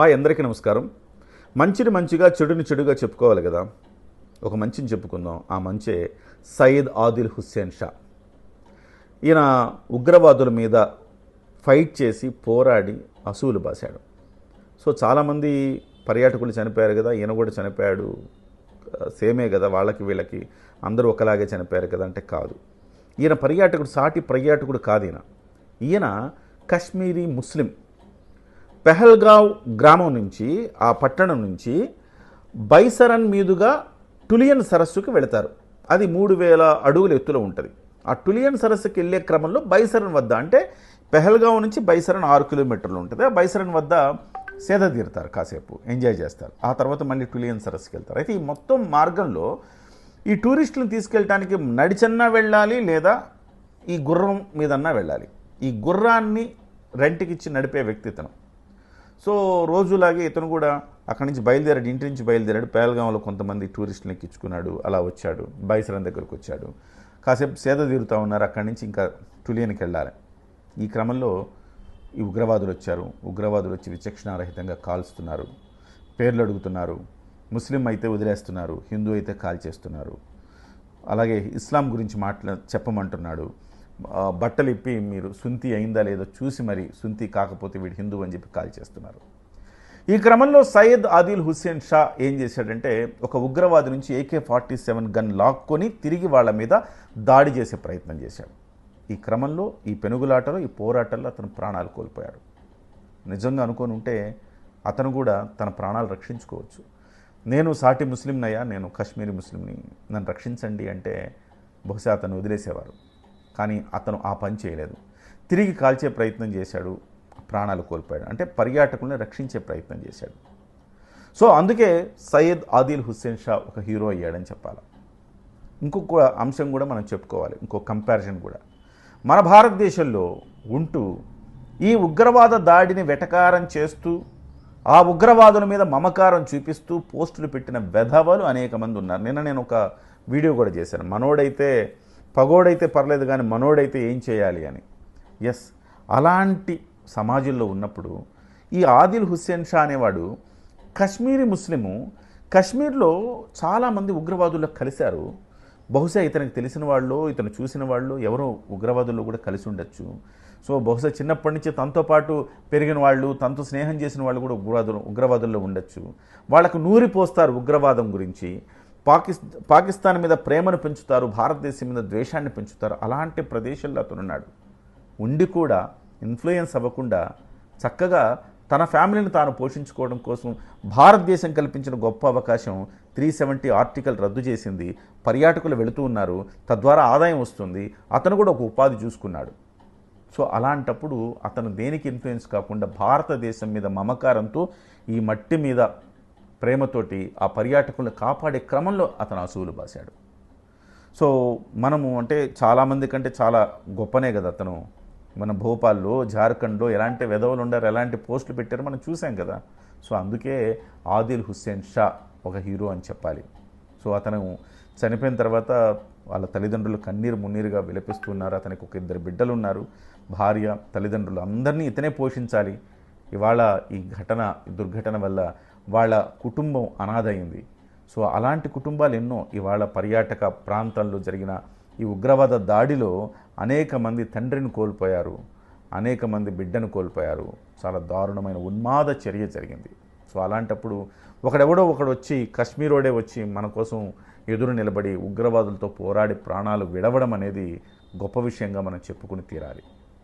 Hi అందరికీ నమస్కారం. మంచిని మంచిగా చెడుని చెడుగా చెప్పుకోవాలి కదా. ఒక మంచిని చెప్పుకుందాం. ఆ మంచే సయీద్ ఆదిల్ హుస్సేన్ షా. ఈయన ఉగ్రవాదుల మీద ఫైట్ చేసి పోరాడి అసూలు బాశాడు. సో చాలామంది పర్యాటకులు చనిపోయారు కదా. ఈయన కూడా చనిపోయాడు. సేమే కదా. వాళ్ళకి వీళ్ళకి అందరూ ఒకలాగే చనిపోయారు కదా అంటే కాదు. ఈయన పర్యాటకుడు సాటి పర్యాటకుడు కాదు ఈయన. ఈయన కశ్మీరీ ముస్లిం. పెహల్గావ్ గ్రామం నుంచి ఆ పట్టణం నుంచి బైసరన్ మీదుగా టులియన్ సరస్సుకి వెళతారు. అది మూడు వేల అడుగుల ఎత్తులో ఉంటుంది. ఆ టులియన్ సరస్సుకి వెళ్ళే క్రమంలో బైసరన్ వద్ద అంటే పెహల్గావ్ నుంచి బైసరన్ ఆరు కిలోమీటర్లు ఉంటుంది. ఆ బైసరన్ వద్ద సేద తీరుతారు కాసేపు ఎంజాయ్ చేస్తారు. ఆ తర్వాత మళ్ళీ టులియన్ సరస్సుకి వెళ్తారు. అయితే ఈ మొత్తం మార్గంలో ఈ టూరిస్టులను తీసుకెళ్ళడానికి నడిచన్నా వెళ్ళాలి లేదా ఈ గుర్రం మీదన్నా వెళ్ళాలి. ఈ గుర్రాన్ని రెంట్కి ఇచ్చి నడిపే వ్యక్తి సో రోజులాగే ఇతను కూడా అక్కడి నుంచి బయలుదేరాడు ఇంటి నుంచి బయలుదేరాడు. పేల్గాంలో కొంతమంది టూరిస్టులను ఎక్కించుకున్నాడు అలా వచ్చాడు. బైసరం దగ్గరకు వచ్చాడు. కాసేపు సేద తీరుతూ ఉన్నారు. అక్కడి నుంచి ఇంకా టులియన్కి వెళ్ళాలి. ఈ క్రమంలో ఈ ఉగ్రవాదులు వచ్చారు. ఉగ్రవాదులు వచ్చి విచక్షణారహితంగా కాల్స్తున్నారు. పేర్లు అడుగుతున్నారు. ముస్లిం అయితే వదిలేస్తున్నారు. హిందూ అయితే కాల్ చేస్తున్నారు అలాగే ఇస్లాం గురించి మాట్లా చెప్పమంటున్నాడు. బట్టలు ఇప్పి మీరు సుంతి అయిందా లేదో చూసి మరి సుంతి కాకపోతే వీడు హిందూ అని చెప్పి కాల్ చేస్తున్నారు. ఈ క్రమంలో సయ్యద్ ఆదిల్ హుస్సేన్ షా ఏం చేశాడంటే ఒక ఉగ్రవాది నుంచి ఏకే ఫార్టీ సెవెన్ గన్ లాక్కొని తిరిగి వాళ్ళ మీద దాడి చేసే ప్రయత్నం చేశాడు. ఈ క్రమంలో ఈ పెనుగులాటలో ఈ పోరాటంలో అతను ప్రాణాలు కోల్పోయాడు. నిజంగా అనుకొని ఉంటే అతను కూడా తన ప్రాణాలు రక్షించుకోవచ్చు. నేను సాటి ముస్లింనయ్యా నేను కాశ్మీరీ ముస్లింని నన్ను రక్షించండి అంటే బహుశా అతను వదిలేసేవారు. కానీ అతను ఆ పని చేయలేదు. తిరిగి కాల్చే ప్రయత్నం చేశాడు. ప్రాణాలు కోల్పోయాడు. అంటే పర్యాటకుల్ని రక్షించే ప్రయత్నం చేశాడు. సో అందుకే సయ్యద్ ఆదిల్ హుస్సేన్ షా ఒక హీరో అయ్యాడని చెప్పాలి. ఇంకొక అంశం కూడా మనం చెప్పుకోవాలి. ఇంకో కంపారిజన్ కూడా. మన భారతదేశంలో ఉంటూ ఈ ఉగ్రవాద దాడిని వెటకారం చేస్తూ ఆ ఉగ్రవాదుల మీద మమకారం చూపిస్తూ పోస్టులు పెట్టిన వెధవలు అనేక మంది ఉన్నారు. నిన్న నేను ఒక వీడియో కూడా చేశాను. మనోడైతే పగోడైతే పర్లేదు కానీ మనోడైతే ఏం చేయాలి అని. ఎస్ అలాంటి సమాజంలో ఉన్నప్పుడు ఈ ఆదిల్ హుస్సేన్ షా అనేవాడు కశ్మీరీ ముస్లిము. కశ్మీర్లో చాలామంది ఉగ్రవాదుల్లో కలిశారు. బహుశా ఇతనికి తెలిసిన వాళ్ళు ఇతను చూసిన వాళ్ళు ఎవరో ఉగ్రవాదుల్లో కూడా కలిసి ఉండొచ్చు. సో బహుశా చిన్నప్పటి నుంచి తనతో పాటు పెరిగిన వాళ్ళు తనతో స్నేహం చేసిన వాళ్ళు కూడా ఉగ్రవాదులు ఉగ్రవాదుల్లో ఉండొచ్చు. వాళ్ళకు నూరి పోస్తారు ఉగ్రవాదం గురించి. పాకిస్తాన్ మీద ప్రేమను పెంచుతారు భారతదేశం మీద ద్వేషాన్ని పెంచుతారు. అలాంటి ప్రదేశంలో అతను ఉన్నాడు. ఉండి కూడా ఇన్ఫ్లుయెన్స్ అవ్వకుండా చక్కగా తన ఫ్యామిలీని తాను పోషించుకోవడం కోసం భారతదేశం కల్పించిన గొప్ప అవకాశం త్రీ సెవెంటీ ఆర్టికల్ రద్దు చేసింది. పర్యాటకులు వెళుతూ ఉన్నారు. తద్వారా ఆదాయం వస్తుంది. అతను కూడా ఒక ఉపాధి చూసుకున్నాడు. సో అలాంటప్పుడు అతను దేనికి ఇన్ఫ్లుయెన్స్ కాకుండా భారతదేశం మీద మమకారంతో ఈ మట్టి మీద ప్రేమతోటి ఆ పర్యాటకులను కాపాడే క్రమంలో అతను అసూలు బాశాడు. సో మనము అంటే చాలామంది కంటే చాలా గొప్పనే కదా అతను. మన భోపాల్లో జార్ఖండ్లో ఎలాంటి వెధవలు ఉండారు ఎలాంటి పోస్టులు పెట్టారో మనం చూసాం కదా. సో అందుకే ఆదిల్ హుస్సేన్ షా ఒక హీరో అని చెప్పాలి. సో అతను చనిపోయిన తర్వాత వాళ్ళ తల్లిదండ్రులు కన్నీరు మున్నీరుగా విలపిస్తున్నారు. అతనికి ఒక ఇద్దరు బిడ్డలు ఉన్నారు. భార్య తల్లిదండ్రులు అందరినీ ఇతనే పోషించాలి. ఇవాళ ఈ ఘటన ఈ దుర్ఘటన వల్ల వాళ్ళ కుటుంబం అనాథైంది. సో అలాంటి కుటుంబాలు ఎన్నో ఇవాళ పర్యాటక ప్రాంతాల్లో జరిగిన ఈ ఉగ్రవాద దాడిలో అనేక మంది తండ్రిని కోల్పోయారు. అనేక మంది బిడ్డను కోల్పోయారు. చాలా దారుణమైన ఉన్మాద చర్య జరిగింది. సో అలాంటప్పుడు ఒకడెవడో ఒకడు వచ్చి కశ్మీరోడే వచ్చి మన కోసం ఎదురు నిలబడి ఉగ్రవాదులతో పోరాడి ప్రాణాలు విడవడం అనేది గొప్ప విషయంగా మనం చెప్పుకుని తీరాలి.